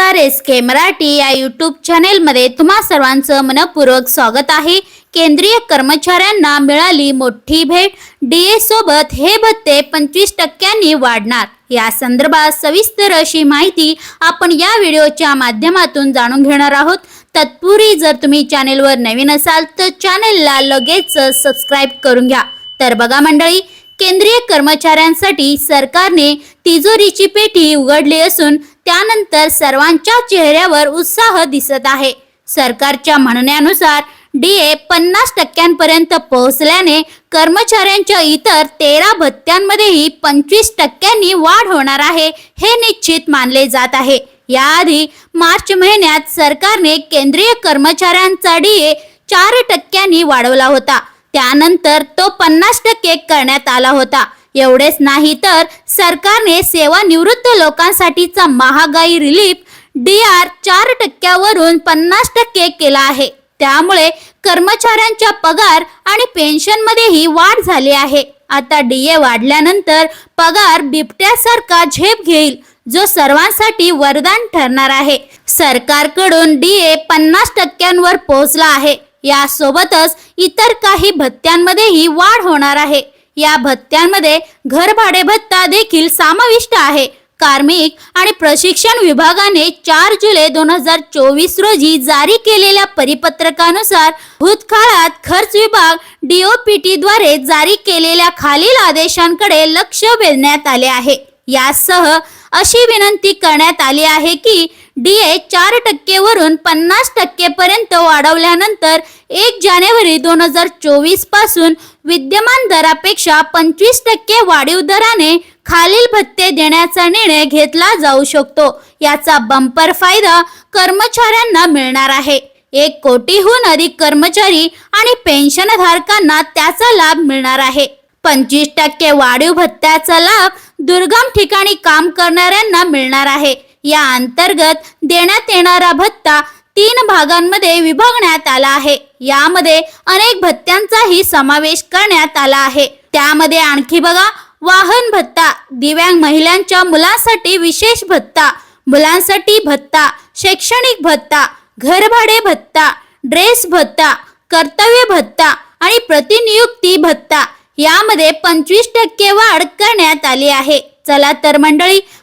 नमस्कार एस के मराठी या यूट्यूब चॅनेलमध्ये तुम्हा सर्वांचं मनपूर्वक स्वागत आहे. केंद्रीय कर्मचाऱ्यांना मिळाली मोठी भेट. डीए सोबत हे भत्ते पंचवीस टक्क्यांनी वाढणार. या संदर्भात सविस्तर अशी माहिती आपण या व्हिडिओच्या माध्यमातून जाणून घेणार आहोत. तत्पूर्वी जर तुम्ही चॅनेलवर नवीन असाल तर चॅनेलला लगेच सबस्क्राईब करून घ्या. तर बघा मंडळी केंद्रीय कर्मचाऱ्यांसाठी सरकारने तिजोरीची पेटी उघडली असून त्यानंतर सर्वांच्या चेहऱ्यावर उत्साह दिसत आहे. सरकारच्या म्हणण्यानुसार डीए पन्नास टक्क्यांपर्यंत पोहोचल्याने कर्मचाऱ्यांच्या इतर तेरा भत्त्यांमध्येही पंचवीस टक्क्यांनी वाढ होणार आहे हे निश्चित मानले जात आहे. याआधी मार्च महिन्यात सरकारने केंद्रीय कर्मचाऱ्यांचा डीए चार टक्क्यांनी वाढवला होता. त्यानंतर तो पन्नास टक्के करण्यात आला होता. एवढेच नाही तर सरकारने सेवानिवृत्त लोकांसाठीचा महागाई रिलीफ डी आर चार टक्क्यावरून पन्नास टक्के केला आहे. त्यामुळे कर्मचाऱ्यांच्या पगार आणि पेन्शनमध्येही वाढ झाली आहे. आता डीए वाढल्यानंतर पगार बिबट्यासारखा झेप घेईल जो सर्वांसाठी वरदान ठरणार आहे. सरकारकडून डीए पन्नास टक्क्यांवर पोहोचला आहे. यासोबतच इतर काही भत्त्यांमध्येही वाढ होणार आहे. या भत्त्यांमध्ये घरभाडे भत्ता देखील समाविष्ट आहे. कार्मिक आणि प्रशिक्षण विभागाने चार जुलै दोन हजार चोवीस रोजी जारी केलेल्या परिपत्रकानुसार भूतकाळात खर्च विभाग डीओपीटी द्वारे जारी केलेल्या खालील आदेशांकडे लक्ष वेधण्यात आले आहे. यासह अशी विनंती करण्यात आली आहे की डीए चार टक्केवरून पन्नास टक्केपर्यंत वाढवल्यानंतर एक जानेवारी दोन हजार चोवीसपासून विद्यमान दरापेक्षा पंचवीस टक्के वाढीव दराने खालील भत्ते देण्याचा निर्णय घेतला जाऊ शकतो. याचा बंपर फायदा कर्मचाऱ्यांना मिळणार आहे. एक कोटीहून अधिक कर्मचारी आणि पेन्शनधारकांना त्याचा लाभ मिळणार आहे. पंचवीस टक्के वाढीव भत्त्याचा लाभ दुर्गम ठिकाणी काम करणाऱ्यांना मिळणार आहे. या अंतर्गत देण्यात येणारा भत्ता तीन भागांमध्ये विभागण्यात आला आहे. यामध्ये अनेक भत्त्यांचाही समावेश करण्यात आला आहे. त्यामध्ये आणखी बघा वाहन भत्ता दिव्यांग महिलांच्या मुलांसाठी विशेष भत्ता मुलांसाठी भत्ता शैक्षणिक भत्ता घरभाडे भत्ता ड्रेस भत्ता कर्तव्य भत्ता आणि प्रतिनियुक्ती भत्ता. यामध्ये पंचवीस टक्के वाढ करण्यात आली आहे. चला तर मंडळी